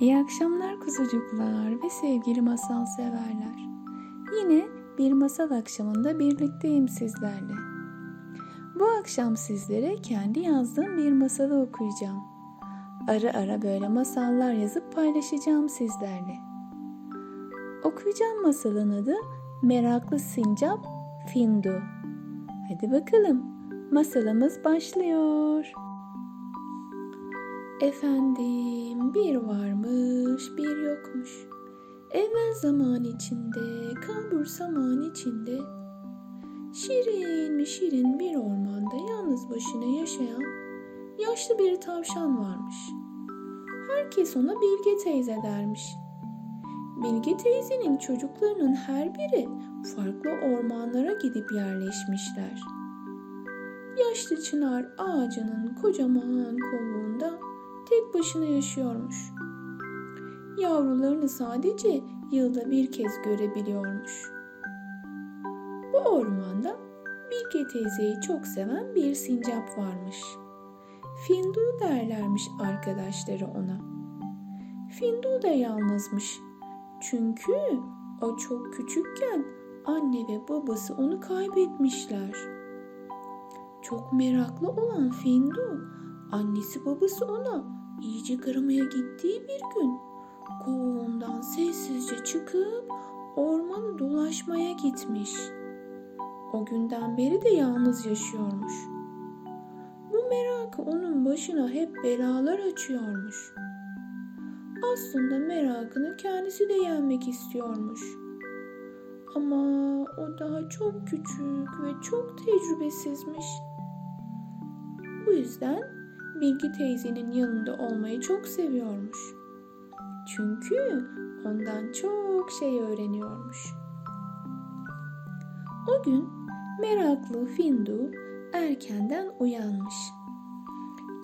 İyi akşamlar kuzucuklar ve sevgili masal severler. Yine bir masal akşamında birlikteyim sizlerle. Bu akşam sizlere kendi yazdığım bir masalı okuyacağım. Ara ara böyle masallar yazıp paylaşacağım sizlerle. Okuyacağım masalın adı Meraklı Sincap Findu. Hadi bakalım masalımız başlıyor. Efendim bir varmış bir yokmuş. Evvel zaman içinde, kalbur zaman içinde. Şirin mi şirin bir ormanda yalnız başına yaşayan yaşlı bir tavşan varmış. Herkes ona Bilge teyze dermiş. Bilge teyzenin çocuklarının her biri farklı ormanlara gidip yerleşmişler. Yaşlı çınar ağacının kocaman kovuğunda tek başına yaşıyormuş. Yavrularını sadece yılda bir kez görebiliyormuş. Bu ormanda Bilge teyzeyi çok seven bir sincap varmış. Findu derlermiş arkadaşları ona. Findu da yalnızmış. Çünkü o çok küçükken anne ve babası onu kaybetmişler. Çok meraklı olan Findu, annesi babası ona iyice kırmaya gittiği bir gün kovuğundan sessizce çıkıp ormanı dolaşmaya gitmiş. O günden beri de yalnız yaşıyormuş. Bu merakı onun başına hep belalar açıyormuş. Aslında merakını kendisi de yenmek istiyormuş. Ama o daha çok küçük ve çok tecrübesizmiş. Bu yüzden Bilgi teyzenin yanında olmayı çok seviyormuş. Çünkü ondan çok şey öğreniyormuş. O gün meraklı Findu erkenden uyanmış.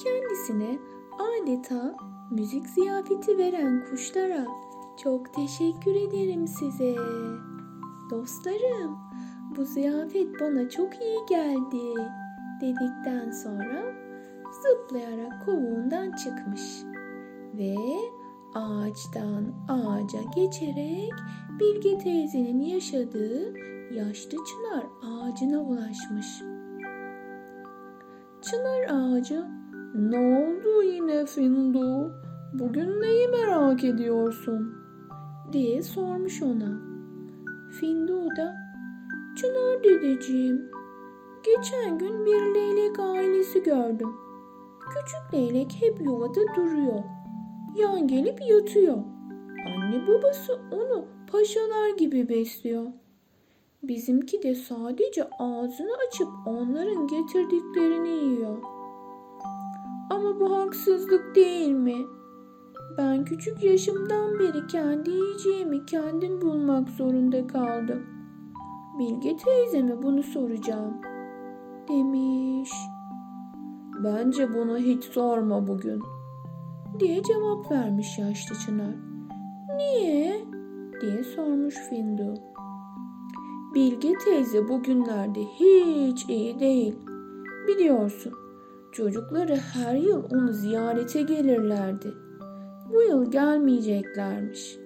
Kendisine adeta müzik ziyafeti veren kuşlara çok teşekkür ederim size. Dostlarım, bu ziyafet bana çok iyi geldi dedikten sonra zıplayarak kovuğundan çıkmış ve ağaçtan ağaca geçerek Bilge teyzenin yaşadığı yaşlı çınar ağacına ulaşmış. Çınar ağacı, ne oldu yine Findu? Bugün neyi merak ediyorsun? diye sormuş ona. Findu da, Çınar dedeciğim, geçen gün bir leylek ailesi gördüm. Küçük leylek hep yuvada duruyor. Yan gelip yatıyor. Anne babası onu paşalar gibi besliyor. Bizimki de sadece ağzını açıp onların getirdiklerini yiyor. Ama bu haksızlık değil mi? Ben küçük yaşımdan beri kendi yiyeceğimi kendim bulmak zorunda kaldım. Bilge teyzeme bunu soracağım. Demiş. Bence bunu hiç sorma bugün. Diye cevap vermiş yaşlı çınar. Niye? diye sormuş Findu. Bilge teyze bugünlerde hiç iyi değil. Biliyorsun çocukları her yıl onu ziyarete gelirlerdi. Bu yıl gelmeyeceklermiş.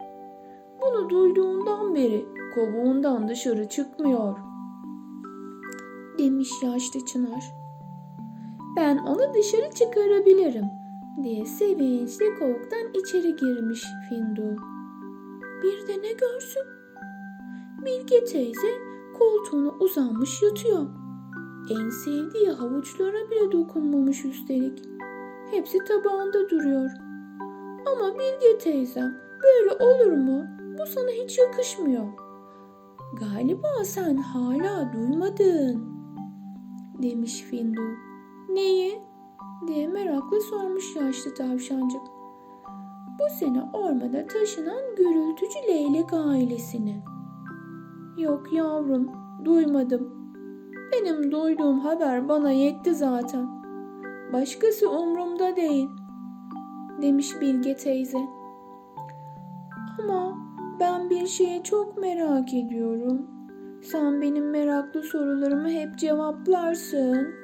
Bunu duyduğundan beri kovuğundan dışarı çıkmıyor. Demiş yaşlı çınar. Ben onu dışarı çıkarabilirim diye sevinçle kovuktan içeri girmiş Findu. Bir de ne görsün? Bilge teyze koltuğuna uzanmış yatıyor. En sevdiği havuçlara bile dokunmamış üstelik. Hepsi tabağında duruyor. Ama Bilge teyzem böyle olur mu? Bu sana hiç yakışmıyor. Galiba sen hala duymadın demiş Findu. Neyi? diye merakla sormuş yaşlı tavşancık. Bu sene ormana taşınan gürültücü leylek ailesini. Yok yavrum, duymadım. Benim duyduğum haber bana yetti zaten. Başkası umrumda değil, demiş Bilge teyze. Ama ben bir şeye çok merak ediyorum. Sen benim meraklı sorularımı hep cevaplarsın.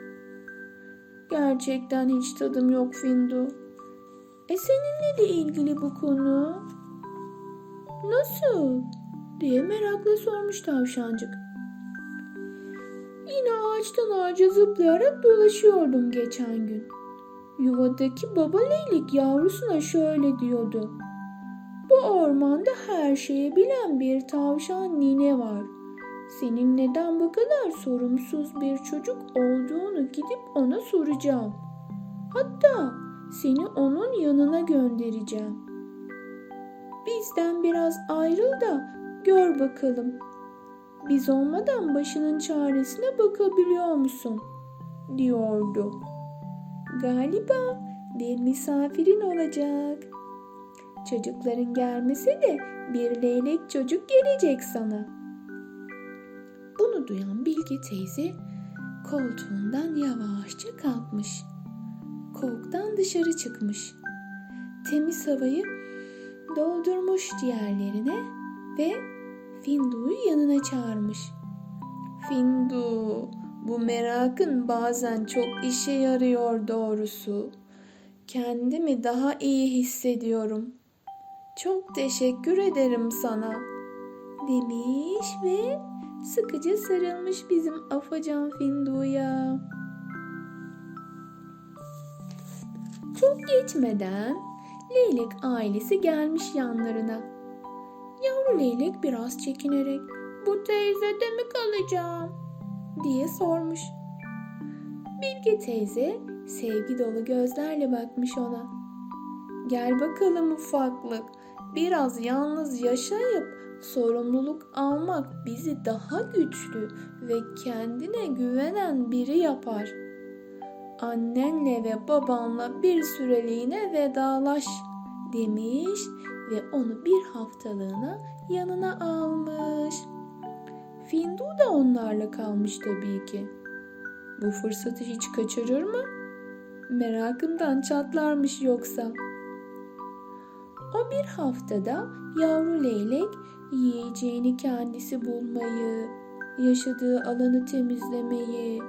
Gerçekten hiç tadım yok Findu. E seninle de ilgili bu konu. Nasıl? diye merakla sormuş tavşancık. Yine ağaçtan ağaca zıplayarak dolaşıyordum geçen gün. Yuvadaki baba leylik yavrusuna şöyle diyordu. Bu ormanda her şeyi bilen bir tavşan nine var. Senin neden bu kadar sorumsuz bir çocuk olduğunu gidip ona soracağım. Hatta seni onun yanına göndereceğim. Bizden biraz ayrıl da gör bakalım. Biz olmadan başının çaresine bakabiliyor musun? diyordu. Galiba bir misafirin olacak. Çocukların gelmesi de bir leylek çocuk gelecek sana. Bunu duyan Bilge teyze koltuğundan yavaşça kalkmış. Kovuktan dışarı çıkmış. Temiz havayı doldurmuş diğerlerine ve Findu'yu yanına çağırmış. Findu, bu merakın bazen çok işe yarıyor doğrusu. Kendimi daha iyi hissediyorum. Çok teşekkür ederim sana." demiş ve sıkıca sarılmış bizim afacan Findu'ya. Çok geçmeden Leylek ailesi gelmiş yanlarına. Yavru leylek biraz çekinerek bu teyzede mi kalacağım diye sormuş. Bilge teyze sevgi dolu gözlerle bakmış ona. Gel bakalım ufaklık. Biraz yalnız yaşayıp sorumluluk almak bizi daha güçlü ve kendine güvenen biri yapar. Annenle ve babanla bir süreliğine vedalaş demiş ve onu bir haftalığına yanına almış. Findu da onlarla kalmış tabii ki. Bu fırsatı hiç kaçırır mı? Merakından çatlarmış yoksa. O bir haftada yavru leylek yiyeceğini kendisi bulmayı, yaşadığı alanı temizlemeyi,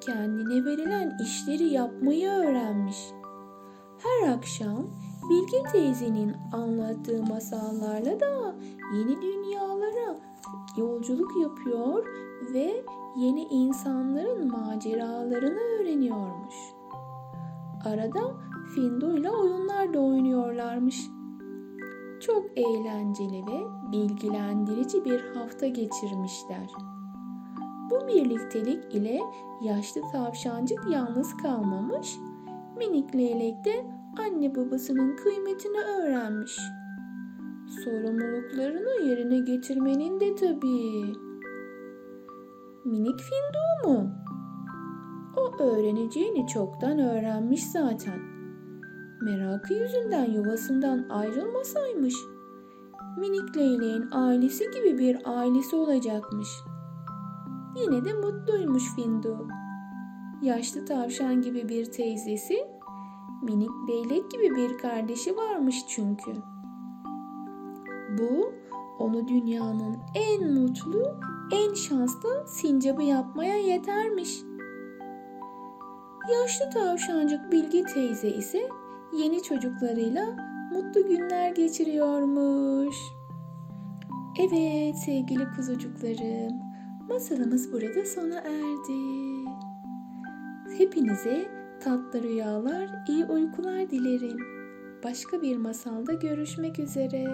kendine verilen işleri yapmayı öğrenmiş. Her akşam Bilge teyzenin anlattığı masallarla da yeni dünyalara yolculuk yapıyor ve yeni insanların maceralarını öğreniyormuş. Arada Findo ile oyunlar da oynuyorlarmış. Çok eğlenceli ve bilgilendirici bir hafta geçirmişler. Bu birliktelik ile yaşlı tavşancık yalnız kalmamış, minik leylek de anne babasının kıymetini öğrenmiş. Sorumluluklarını yerine getirmenin de tabii. Minik Findu mu? O öğreneceğini çoktan öğrenmiş zaten. Merakı yüzünden yuvasından ayrılmasaymış. Minik leyleğin ailesi gibi bir ailesi olacakmış. Yine de mutluymuş Findu. Yaşlı tavşan gibi bir teyzesi, minik leylek gibi bir kardeşi varmış çünkü. Bu onu dünyanın en mutlu, en şanslı sincabı yapmaya yetermiş. Yaşlı tavşancık Bilge teyze ise yeni çocuklarıyla mutlu günler geçiriyormuş. Evet sevgili kuzucuklarım, masalımız burada sona erdi. Hepinize tatlı rüyalar, iyi uykular dilerim. Başka bir masalda görüşmek üzere.